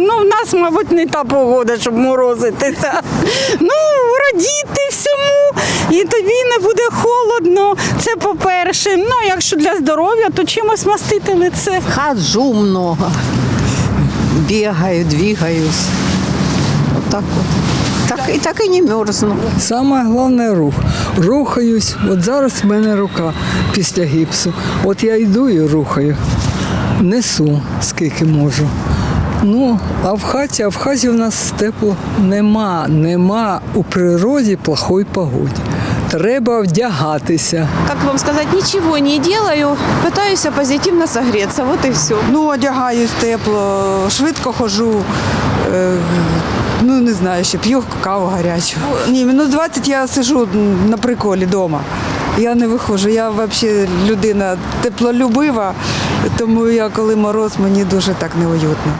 ну в нас, мабуть, не та погода, щоб морозитися. Ну, радіти всьому, і тобі не буде холодно. Це по-перше. Ну, а якщо для здоров'я, то чимось мастити лице. Хожу много. Бегаю, двигаюсь. Вот так вот. Так, и так и не мерзну. Саме головне рух. Рухаюсь. От зараз в мене рука після гіпсу. От я йду і рухаю. Несу скільки можу. Ну, а в хаті, а в хаті в нас тепло нема, нема у природі плохої погоди. Треба вдягатися. как вам сказать, ничего не делаю, пытаюсь позитивно согреться, вот и все. Ну, одягаюсь тепло, швидко ходжу. Е, ну, не знаю, ще п'ю каву гарячу. Ні, минут 20 я сижу на приколі вдома. Я не виходжу. Я взагалі людина теплолюбива, тому я коли мороз, мені дуже так неуютно.